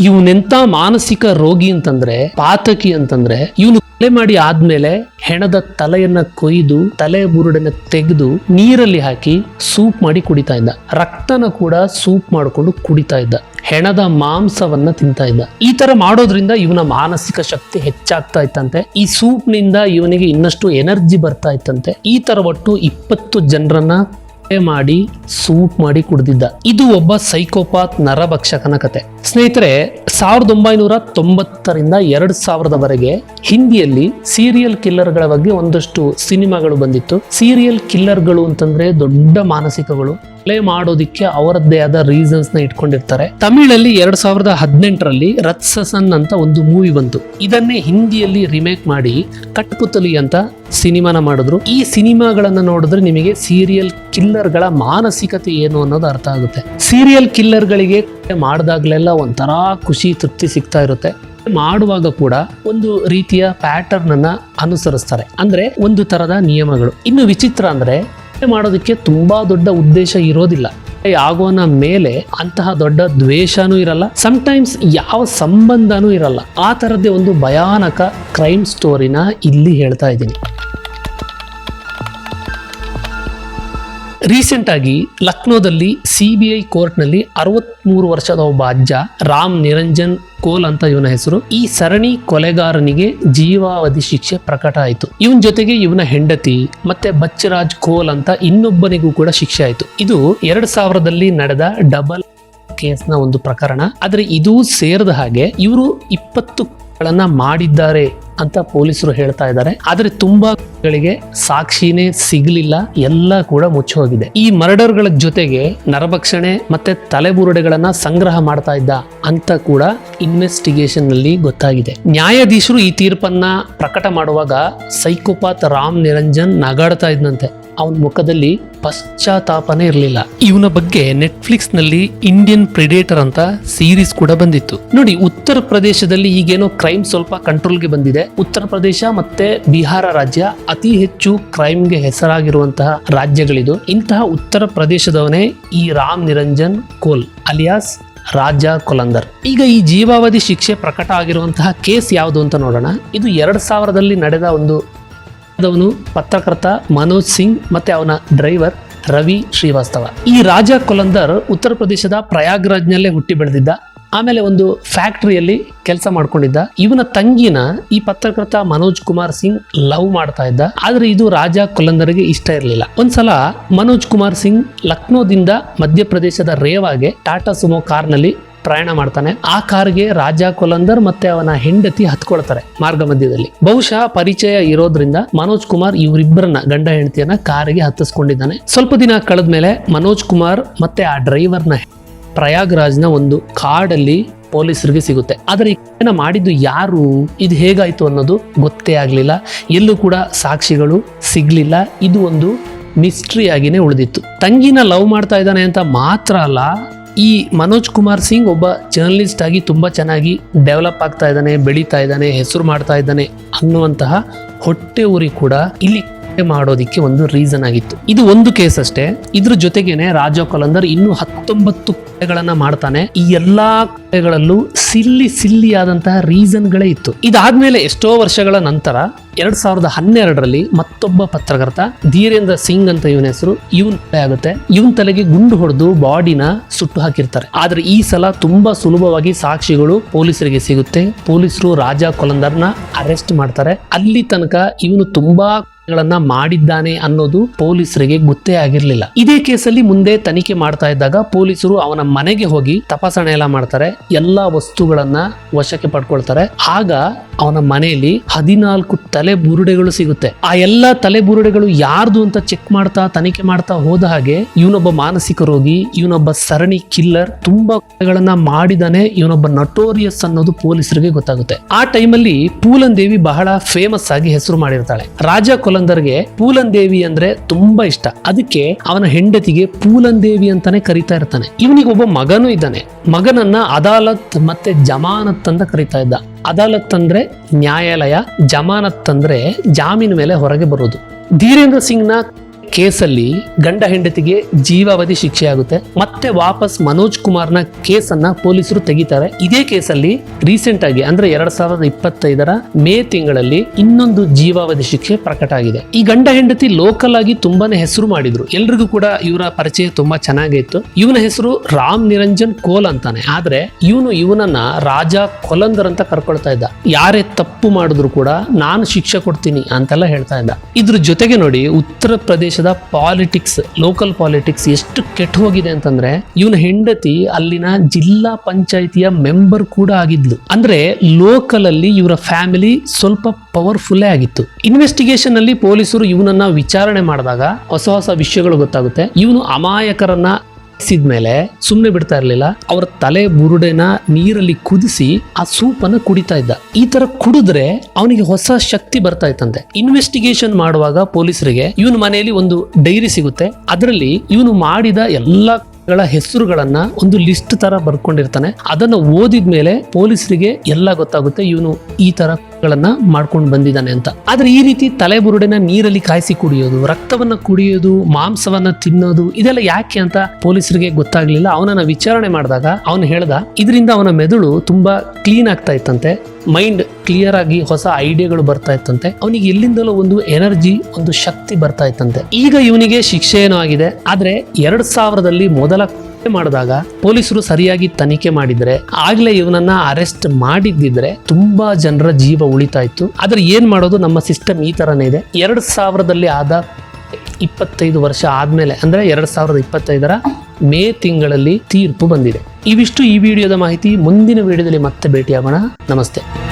ಇವನೆಂತ ಮಾನಸಿಕ ರೋಗಿ ಅಂತಂದ್ರೆ, ಪಾತಕಿ ಅಂತಂದ್ರೆ, ಇವನು ಕೊಲೆ ಮಾಡಿ ಆದ್ಮೇಲೆ ಹೆಣದ ತಲೆಯನ್ನ ಕೊಯ್ದು, ತಲೆ ಬುರುಡನ್ನ ತೆಗೆದು ನೀರಲ್ಲಿ ಹಾಕಿ ಸೂಪ್ ಮಾಡಿ ಕುಡಿತಾ ಇದ್ದ. ರಕ್ತನ ಕೂಡ ಸೂಪ್ ಮಾಡಿಕೊಂಡು ಕುಡಿತಾ ಇದ್ದ. ಹೆಣದ ಮಾಂಸವನ್ನ ತಿಂತಾ ಇದ್ದ. ಈ ತರ ಮಾಡೋದ್ರಿಂದ ಇವನ ಮಾನಸಿಕ ಶಕ್ತಿ ಹೆಚ್ಚಾಗ್ತಾ ಇತ್ತಂತೆ. ಈ ಸೂಪ್ನಿಂದ ಇವನಿಗೆ ಇನ್ನಷ್ಟು ಎನರ್ಜಿ ಬರ್ತಾ ಇತ್ತಂತೆ. ಈ ತರ ಒಟ್ಟು ಇಪ್ಪತ್ತು ಜನರನ್ನ ಮಾಡಿ ಸೂಪ್ ಮಾಡಿ ಕುಡಿದಿದ್ದ. ಇದು ಒಬ್ಬ ಸೈಕೋಪಾತ್ ನರಭಕ್ಷಕನ ಕತೆ. ಸ್ನೇಹಿತರೆ, ಸಾವಿರದ ಒಂಬೈನೂರ ತೊಂಬತ್ತರಿಂದ ಎರಡ್ ಸಾವಿರದವರೆಗೆ ಹಿಂದಿಯಲ್ಲಿ ಸೀರಿಯಲ್ ಕಿಲ್ಲರ್ಗಳ ಬಗ್ಗೆ ಒಂದಷ್ಟು ಸಿನಿಮಾಗಳು ಬಂದಿತ್ತು. ಸೀರಿಯಲ್ ಕಿಲ್ಲರ್ಗಳು ಅಂತಂದ್ರೆ ದೊಡ್ಡ ಮಾನಸಿಕಗಳು. ಪ್ಲೇ ಮಾಡೋದಿಕ್ಕೆ ಅವರದ್ದೇ ಆದ ರೀಸನ್ಸ್ನ ಇಟ್ಕೊಂಡಿರ್ತಾರೆ. ತಮಿಳಲ್ಲಿ ಎರಡ್ ಸಾವಿರದ ಹದಿನೆಂಟರಲ್ಲಿ ರತ್ಸಸನ್ ಅಂತ ಒಂದು ಮೂವಿ ಬಂತು. ಇದನ್ನೇ ಹಿಂದಿಯಲ್ಲಿ ರಿಮೇಕ್ ಮಾಡಿ ಕಟ್ಪುತಲಿ ಅಂತ ಸಿನಿಮಾನ ಮಾಡಿದ್ರು. ಈ ಸಿನಿಮಾಗಳನ್ನ ನೋಡಿದ್ರೆ ನಿಮಗೆ ಸೀರಿಯಲ್ ಕಿಲ್ಲರ್ಗಳ ಮಾನಸಿಕತೆ ಏನು ಅನ್ನೋದು ಅರ್ಥ ಆಗುತ್ತೆ. ಸೀರಿಯಲ್ ಕಿಲ್ಲರ್ಗಳಿಗೆ ಮಾಡಿದಾಗ್ಲೆಲ್ಲ ಒಂಥರ ಖುಷಿ, ತೃಪ್ತಿ ಸಿಗ್ತಾ ಇರುತ್ತೆ. ಮಾಡುವಾಗ ಕೂಡ ಒಂದು ರೀತಿಯ ಪ್ಯಾಟರ್ನ್ ಅನ್ನ ಅನುಸರಿಸ್ತಾರೆ. ಅಂದ್ರೆ ಒಂದು ತರದ ನಿಯಮಗಳು. ಇನ್ನು ವಿಚಿತ್ರ ಅಂದ್ರೆ ಮಾಡೋದಕ್ಕೆ ತುಂಬಾ ದೊಡ್ಡ ಉದ್ದೇಶ ಇರೋದಿಲ್ಲ. ಆಗೋನ ಮೇಲೆ ಅಂತಹ ದೊಡ್ಡ ದ್ವೇಷನೂ ಇರಲ್ಲ ಟೈಮ್ಸ್ ಯಾವ ಸಂಬಂಧನೂ ಇರಲ್ಲ. ಆ ಥರದ್ದೇ ಒಂದು ಭಯಾನಕ ಕ್ರೈಮ್ ಸ್ಟೋರಿನ ಇಲ್ಲಿ ಹೇಳ್ತಾ ಇದ್ದೀನಿ. ರೀಸೆಂಟ್ ಆಗಿ ಲಕ್ನೋದಲ್ಲಿ ಸಿ ಬಿ ಐ ಕೋರ್ಟ್ನಲ್ಲಿ ಅರವತ್ಮೂರು ವರ್ಷದ ಒಬ್ಬ ಅಜ್ಜ ರಾಮ್ ನಿರಂಜನ್ ಕೋಲ್ ಅಂತ ಇವನ ಹೆಸರು. ಈ ಸರಣಿ ಕೊಲೆಗಾರನಿಗೆ ಜೀವಾವಧಿ ಶಿಕ್ಷೆ ಪ್ರಕಟ ಆಯಿತು. ಇವನ್ ಜೊತೆಗೆ ಇವನ ಹೆಂಡತಿ ಮತ್ತೆ ಬಚ್ಚರಾಜ್ ಕೋಲ್ ಅಂತ ಇನ್ನೊಬ್ಬನಿಗೂ ಕೂಡ ಶಿಕ್ಷೆ ಆಯಿತು. ಇದು ಎರಡ್ ಸಾವಿರದಲ್ಲಿ ನಡೆದ ಡಬಲ್ ಕೇಸ್ನ ಒಂದು ಪ್ರಕರಣ. ಆದರೆ ಇದು ಸೇರಿದ ಹಾಗೆ ಇವರು ಇಪ್ಪತ್ತು ಮಾಡಿದ್ದಾರೆ ಅಂತ ಪೊಲೀಸರು ಹೇಳ್ತಾ ಇದ್ದಾರೆ. ಆದ್ರೆ ತುಂಬಾ ಗಳಿಗೆ ಸಾಕ್ಷಿನೇ ಸಿಗ್ಲಿಲ್ಲ. ಎಲ್ಲ ಕೂಡ ಮುಚ್ಚಿ ಹೋಗಿದೆ. ಈ ಮರ್ಡರ್ಗಳ ಜೊತೆಗೆ ನರಭಕ್ಷಣೆ ಮತ್ತೆ ತಲೆಬುರುಡೆಗಳನ್ನ ಸಂಗ್ರಹ ಮಾಡ್ತಾ ಇದ್ದ ಅಂತ ಕೂಡ ಇನ್ವೆಸ್ಟಿಗೇಷನ್ನಲ್ಲಿ ಗೊತ್ತಾಗಿದೆ. ನ್ಯಾಯಾಧೀಶರು ಈ ತೀರ್ಪನ್ನ ಪ್ರಕಟ ಮಾಡುವಾಗ ಸೈಕೋಪಾತ್ ರಾಮ್ ನಿರಂಜನ್ ನಗಾಡ್ತಾ ಇದ್ನಂತೆ. ಅವನ ಮುಖದಲ್ಲಿ ಪಶ್ಚಾತ್ತಾಪನೇ ಇರಲಿಲ್ಲ. ಇವನ ಬಗ್ಗೆ ನೆಟ್ಫ್ಲಿಕ್ಸ್ನಲ್ಲಿ ಇಂಡಿಯನ್ ಪ್ರಿಡೇಟರ್ ಅಂತ ಸೀರೀಸ್ ಕೂಡ ಬಂದಿತ್ತು. ನೋಡಿ, ಉತ್ತರ ಪ್ರದೇಶದಲ್ಲಿ ಈಗೇನೋ ಕ್ರೈಮ್ ಸ್ವಲ್ಪ ಕಂಟ್ರೋಲ್ಗೆ ಬಂದಿದೆ. ಉತ್ತರ ಪ್ರದೇಶ ಮತ್ತೆ ಬಿಹಾರ ರಾಜ್ಯ ಅತಿ ಹೆಚ್ಚು ಕ್ರೈಮ್ಗೆ ಹೆಸರಾಗಿರುವಂತಹ ರಾಜ್ಯಗಳಿದು. ಇಂತಹ ಉತ್ತರ ಪ್ರದೇಶದವನೇ ಈ ರಾಮ್ ನಿರಂಜನ್ ಕೋಲ್, ಅಲಿಯಾಸ್ ರಾಜ ಕೊಲಂದರ್. ಈಗ ಈ ಜೀವಾವಧಿ ಶಿಕ್ಷೆ ಪ್ರಕಟ ಆಗಿರುವಂತಹ ಕೇಸ್ ಯಾವುದು ಅಂತ ನೋಡೋಣ. ಇದು ಎರಡ್ ಸಾವಿರದಲ್ಲಿ ನಡೆದ ಒಂದು ಅವನು ಪತ್ರಕರ್ತ ಮನೋಜ್ ಸಿಂಗ್ ಮತ್ತೆ ಅವನ ಡ್ರೈವರ್ ರವಿ ಶ್ರೀವಾಸ್ತವ. ಈ ರಾಜ ಕೊಲಂದರ್ ಉತ್ತರ ಪ್ರದೇಶದ ಪ್ರಯಾಗ್ರಾಜ್ನಲ್ಲೇ ಹುಟ್ಟಿ ಬೆಳೆದಿದ್ದ. ಆಮೇಲೆ ಒಂದು ಫ್ಯಾಕ್ಟರಿಯಲ್ಲಿ ಕೆಲಸ ಮಾಡ್ಕೊಂಡಿದ್ದ. ಇವನ ತಂಗಿನ ಈ ಪತ್ರಕರ್ತ ಮನೋಜ್ ಕುಮಾರ್ ಸಿಂಗ್ ಲವ್ ಮಾಡ್ತಾ ಇದ್ದ. ಆದ್ರೆ ಇದು ರಾಜ ಕೊಲಂದರಿಗೆ ಇಷ್ಟ ಇರಲಿಲ್ಲ. ಒಂದ್ಸಲ ಮನೋಜ್ ಕುಮಾರ್ ಸಿಂಗ್ ಲಕ್ನೋದಿಂದ ಮಧ್ಯಪ್ರದೇಶದ ರೇವಾಗೆ ಟಾಟಾ ಸುಮೋ ಕಾರ್ನಲ್ಲಿ ಪ್ರಯಾಣ ಮಾಡ್ತಾನೆ. ಆ ಕಾರ್ಗೆ ರಾಜ ಕೊಲಂದರ್ ಮತ್ತೆ ಅವನ ಹೆಂಡತಿ ಹತ್ಕೊಳ್ತಾರೆ ಮಾರ್ಗ ಮಧ್ಯದಲ್ಲಿ. ಬಹುಶಃ ಪರಿಚಯ ಇರೋದ್ರಿಂದ ಮನೋಜ್ ಕುಮಾರ್ ಇವರಿಬ್ಬರನ್ನ ಗಂಡ ಹೆಂಡತಿಯನ್ನ ಕಾರಿಗೆ ಹತ್ತಿಸ್ಕೊಂಡಿದ್ದಾನೆ. ಸ್ವಲ್ಪ ದಿನ ಕಳೆದ ಮೇಲೆ ಮನೋಜ್ ಕುಮಾರ್ ಮತ್ತೆ ಆ ಡ್ರೈವರ್ನ ಪ್ರಯಾಗ್ರಾಜ್ನ ಒಂದು ಕಾಡಲ್ಲಿ ಪೊಲೀಸರಿಗೆ ಸಿಗುತ್ತೆ. ಆದರೆ ಈ ಮಾಡಿದ್ದು ಯಾರು? ಇದು ಹೇಗಾಯ್ತು ಅನ್ನೋದು ಗೊತ್ತೇ ಆಗಲಿಲ್ಲ. ಎಲ್ಲೂ ಕೂಡ ಸಾಕ್ಷಿಗಳು ಸಿಗ್ಲಿಲ್ಲ. ಇದು ಒಂದು ಮಿಸ್ಟ್ರಿ ಆಗಿನೇ ಉಳಿದಿತ್ತು. ತಂಗಿನ ಲವ್ ಮಾಡ್ತಾ ಇದ್ದಾನೆ ಅಂತ ಮಾತ್ರ ಅಲ್ಲ ಈ ಮನೋಜ್ ಕುಮಾರ್ ಸಿಂಗ್ ಒಬ್ಬ ಜರ್ನಲಿಸ್ಟ್ ಆಗಿ ತುಂಬ ಚೆನ್ನಾಗಿ ಡೆವಲಪ್ ಆಗ್ತಾ ಇದ್ದಾನೆ, ಬೆಳೀತಾ ಇದ್ದಾನೆ, ಹೆಸರು ಮಾಡ್ತಾ ಇದ್ದಾನೆ ಅನ್ನುವಂತಹ ಹೊಟ್ಟೆ ಉರಿ ಕೂಡ ಇಲ್ಲಿ ಮಾಡೋದಿಕ್ಕೆ ಒಂದು ರೀಸನ್ ಆಗಿತ್ತು. ಇದು ಒಂದು ಕೇಸ್ ಅಷ್ಟೇ. ಇದ್ರ ಜೊತೆಗೇನೆ ರಾಜಾ ಕೊಲಂದರ್ ಇನ್ನು ಹತ್ತೊಂಬತ್ತು ಕೊಲೆಗಳನ್ನ ಮಾಡ್ತಾನೆ. ಈ ಎಲ್ಲಾ ಕೊಲೆಗಳಲ್ಲೂ ಸಿಲ್ಲಿ ಸಿಲ್ಲಿ ಆದಂತಹ ರೀಸನ್ಗಳೇ ಇತ್ತು. ಇದಾದ್ಮೇಲೆ ಎಷ್ಟೋ ವರ್ಷಗಳ ನಂತರ ಎರಡ್ ಸಾವಿರದ ಹನ್ನೆರಡರಲ್ಲಿ ಮತ್ತೊಬ್ಬ ಪತ್ರಕರ್ತ ಧೀರೇಂದ್ರ ಸಿಂಗ್ ಅಂತ ಇವನ ಹೆಸರು. ಇವನ್ ತಲೆ ಆಗುತ್ತೆ. ಇವನ್ ತಲೆಗೆ ಗುಂಡು ಹೊಡೆದು ಬಾಡಿನ ಸುಟ್ಟು ಹಾಕಿರ್ತಾರೆ. ಆದ್ರೆ ಈ ಸಲ ತುಂಬಾ ಸುಲಭವಾಗಿ ಸಾಕ್ಷಿಗಳು ಪೊಲೀಸರಿಗೆ ಸಿಗುತ್ತೆ. ಪೊಲೀಸರು ರಾಜ ಕೊಲಂದರ್ನ ಅರೆಸ್ಟ್ ಮಾಡ್ತಾರೆ. ಅಲ್ಲಿ ತನಕ ಇವನು ತುಂಬಾ ಗಳನ್ನ ಮಾಡಿದ್ದಾನೆ ಅನ್ನೋದು ಪೊಲೀಸರಿಗೆ ಗೊತ್ತೇ ಆಗಿರ್ಲಿಲ್ಲ. ಇದೇ ಕೇಸಲ್ಲಿ ಮುಂದೆ ತನಿಖೆ ಮಾಡ್ತಾ ಇದ್ದಾಗ ಪೊಲೀಸರು ಅವನ ಮನೆಗೆ ಹೋಗಿ ತಪಾಸಣೆ ಎಲ್ಲ ಮಾಡ್ತಾರೆ, ಎಲ್ಲಾ ವಸ್ತುಗಳನ್ನ ವಶಕ್ಕೆ ಪಡ್ಕೊಳ್ತಾರೆ. ಆಗ ಅವನ ಮನೆಯಲ್ಲಿ ಹದಿನಾಲ್ಕು ತಲೆ ಬುರುಡೆಗಳು ಸಿಗುತ್ತೆ. ಆ ಎಲ್ಲಾ ತಲೆ ಬುರುಡೆಗಳು ಯಾರ್ದು ಅಂತ ಚೆಕ್ ಮಾಡ್ತಾ, ತನಿಖೆ ಮಾಡ್ತಾ ಹೋದ ಹಾಗೆ ಇವನೊಬ್ಬ ಮಾನಸಿಕ ರೋಗಿ, ಇವನೊಬ್ಬ ಸರಣಿ ಕಿಲ್ಲರ್ ತುಂಬಾ ಕೊಲೆಗಳನ್ನ ಮಾಡಿದಾನೆ, ಇವನೊಬ್ಬ ನಟೋರಿಯಸ್ ಅನ್ನೋದು ಪೊಲೀಸರಿಗೆ ಗೊತ್ತಾಗುತ್ತೆ. ಆ ಟೈಮಲ್ಲಿ ಪೂಲನ್ ದೇವಿ ಬಹಳ ಫೇಮಸ್ ಆಗಿ ಹೆಸರು ಮಾಡಿರ್ತಾಳೆ. ರಾಜ ಕೊಲಂದರ್ಗೆ ಪೂಲನ್ ದೇವಿ ಅಂದ್ರೆ ತುಂಬಾ ಇಷ್ಟ. ಅದಕ್ಕೆ ಅವನ ಹೆಂಡತಿಗೆ ಪೂಲನ್ ದೇವಿ ಅಂತಾನೆ ಕರಿತಾ ಇರ್ತಾನೆ. ಇವನಿಗೆ ಒಬ್ಬ ಮಗನೂ ಇದ್ದಾನೆ. ಮಗನನ್ನ ಅದಾಲತ್ ಮತ್ತೆ ಜಮಾನತ್ ಅಂತ ಕರಿತಾ ಇದ್ದ. ಅದಾಲತ್ ಅಂದ್ರೆ ನ್ಯಾಯಾಲಯ, ಜಮಾನತ್ ಅಂದ್ರೆ ಜಾಮೀನು ಮೇಲೆ ಹೊರಗೆ ಬರೋದು. ಧೀರೇಂದ್ರ ಸಿಂಗ್ನ ಕೇಸಲ್ಲಿ ಗಂಡ ಹೆಂಡತಿಗೆ ಜೀವಾವಧಿ ಶಿಕ್ಷೆ ಆಗುತ್ತೆ ಮತ್ತೆ ವಾಪಸ್ ಮನೋಜ್ ಕುಮಾರ್ನ ಕೇಸನ್ನ ಪೊಲೀಸರು ತೆಗಿತಾರೆ. ಇದೇ ಕೇಸಲ್ಲಿ ರೀಸೆಂಟ್ ಆಗಿ ಅಂದ್ರೆ ಎರಡ್ ಸಾವಿರದ ಇಪ್ಪತ್ತೈದರ ಮೇ ತಿಂಗಳಲ್ಲಿ ಇನ್ನೊಂದು ಜೀವಾವಧಿ ಶಿಕ್ಷೆ ಪ್ರಕಟ ಆಗಿದೆ. ಈ ಗಂಡ ಹೆಂಡತಿ ಲೋಕಲ್ ಆಗಿ ತುಂಬಾನೇ ಹೆಸರು ಮಾಡಿದ್ರು. ಎಲ್ರಿಗೂ ಕೂಡ ಇವರ ಪರಿಚಯ ತುಂಬಾ ಚೆನ್ನಾಗಿತ್ತು ಇವನ ಹೆಸರು ರಾಮ್ ನಿರಂಜನ್ ಕೋಲ್ ಅಂತಾನೆ. ಆದ್ರೆ ಇವನು ಇವನನ್ನ ರಾಜ ಕೊಲಂದರ್ ಅಂತ ಕರ್ಕೊಳ್ತಾ ಇದ್ದ. ಯಾರೇ ತಪ್ಪು ಮಾಡಿದ್ರು ಕೂಡ ನಾನು ಶಿಕ್ಷೆ ಕೊಡ್ತೀನಿ ಅಂತೆಲ್ಲ ಹೇಳ್ತಾ ಇದ್ದ. ಇದ್ರ ಜೊತೆಗೆ ನೋಡಿ ಉತ್ತರ ಪ್ರದೇಶದ ಪಾಲಿಟಿಕ್ಸ್ ಲೋಕಲ್ ಪಾಲಿಟಿಕ್ಸ್ ಎಷ್ಟು ಕೆಟ್ಟ ಹೋಗಿದೆ ಅಂತಂದ್ರೆ ಇವನ ಹೆಂಡತಿ ಅಲ್ಲಿನ ಜಿಲ್ಲಾ ಪಂಚಾಯಿತಿಯ ಮೆಂಬರ್ ಕೂಡ ಆಗಿದ್ಲು. ಅಂದ್ರೆ ಲೋಕಲ್ ಅಲ್ಲಿ ಇವರ ಫ್ಯಾಮಿಲಿ ಸ್ವಲ್ಪ ಪವರ್ಫುಲ್ಲೇ ಆಗಿತ್ತು. ಇನ್ವೆಸ್ಟಿಗೇಷನ್ ಅಲ್ಲಿ ಪೊಲೀಸರು ಇವನನ್ನ ವಿಚಾರಣೆ ಮಾಡಿದಾಗ ಹೊಸ ಹೊಸ ವಿಷಯಗಳು ಗೊತ್ತಾಗುತ್ತೆ. ಇವನು ಅಮಾಯಕರನ್ನ ಮೇಲೆ ಸುಮ್ಮನೆ ಬಿಡ್ತಾ ಇರಲಿಲ್ಲ. ಅವರ ತಲೆ ಬುರುಡೆನ ನೀರಲ್ಲಿ ಕುದಿಸಿ ಆ ಸೂಪನ್ನು ಕುಡಿತಾ ಇದ್ದ. ಈ ತರ ಕುಡಿದ್ರೆ ಅವನಿಗೆ ಹೊಸ ಶಕ್ತಿ ಬರ್ತಾ ಇತ್ತಂತೆ. ಇನ್ವೆಸ್ಟಿಗೇಷನ್ ಮಾಡುವಾಗ ಪೊಲೀಸರಿಗೆ ಇವನ ಮನೆಯಲ್ಲಿ ಒಂದು ಡೈರಿ ಸಿಗುತ್ತೆ. ಅದರಲ್ಲಿ ಇವನು ಮಾಡಿದ ಎಲ್ಲ ಗಳ ಹೆಸರುಗಳನ್ನ ಒಂದು ಲಿಸ್ಟ್ ತರ ಬರ್ಕೊಂಡಿರ್ತಾನೆ. ಅದನ್ನ ಓದಿದ ಮೇಲೆ ಪೊಲೀಸರಿಗೆ ಎಲ್ಲ ಗೊತ್ತಾಗುತ್ತೆ ಇವನು ಈ ತರ ಗಳನ್ನ ಮಾಡ್ಕೊಂಡು ಬಂದಿದ್ದಾನೆ ಅಂತ. ಆದ್ರೆ ಈ ರೀತಿ ತಲೆಬುರುಡೆನ ನೀರಲ್ಲಿ ಕಾಯಿಸಿ ಕುಡಿಯೋದು, ರಕ್ತವನ್ನ ಕುಡಿಯೋದು, ಮಾಂಸವನ್ನ ತಿನ್ನೋದು, ಇದೆಲ್ಲ ಯಾಕೆ ಅಂತ ಪೊಲೀಸರಿಗೆ ಗೊತ್ತಾಗ್ಲಿಲ್ಲ. ಅವನನ್ನ ವಿಚಾರಣೆ ಮಾಡಿದಾಗ, ಅವನು ಹೇಳ್ದ, ಇದರಿಂದ ಅವನ ಮೆದುಳು ತುಂಬಾ ಕ್ಲೀನ್ ಆಗ್ತಾ ಇತ್ತಂತೆ. ಮೈಂಡ್ ಕ್ಲಿಯರ್ ಆಗಿ ಹೊಸ ಐಡಿಯಾಗಳು ಬರ್ತಾ ಇತ್ತಂತೆ. ಅವನಿಗೆ ಎಲ್ಲಿಂದಲೋ ಒಂದು ಎನರ್ಜಿ ಒಂದು ಶಕ್ತಿ ಬರ್ತಾ ಇತ್ತಂತೆ. ಈಗ ಇವನಿಗೆ ಶಿಕ್ಷೆ ಏನೋ ಆಗಿದೆ. ಆದ್ರೆ ಎರಡ್ ಸಾವಿರದಲ್ಲಿ ಮೊದಲ ಮಾಡಿದಾಗ ಪೊಲೀಸರು ಸರಿಯಾಗಿ ತನಿಖೆ ಮಾಡಿದ್ರೆ, ಆಗ್ಲೇ ಇವನನ್ನ ಅರೆಸ್ಟ್ ಮಾಡಿದ್ದಿದ್ರೆ ತುಂಬಾ ಜನರ ಜೀವ ಉಳಿತಾ ಇತ್ತು. ಆದ್ರೆ ಏನ್ ಮಾಡೋದು? ನಮ್ಮ ಸಿಸ್ಟಮ್ ಈ ತರನೇ ಇದೆ. ಎರಡ್ ಸಾವಿರದಲ್ಲಿ ಆದ ಇಪ್ಪತ್ತೈದು ವರ್ಷ ಆದ್ಮೇಲೆ, ಅಂದ್ರೆ ಎರಡ್ ಸಾವಿರದ ಇಪ್ಪತ್ತೈದರ ಮೇ ತಿಂಗಳಲ್ಲಿ ತೀರ್ಪು ಬಂದಿದೆ. ಇವಿಷ್ಟು ಈ ವಿಡಿಯೋದ ಮಾಹಿತಿ. ಮುಂದಿನ ವಿಡಿಯೋದಲ್ಲಿ ಮತ್ತೆ ಭೇಟಿಯಾಗೋಣ. ನಮಸ್ತೆ.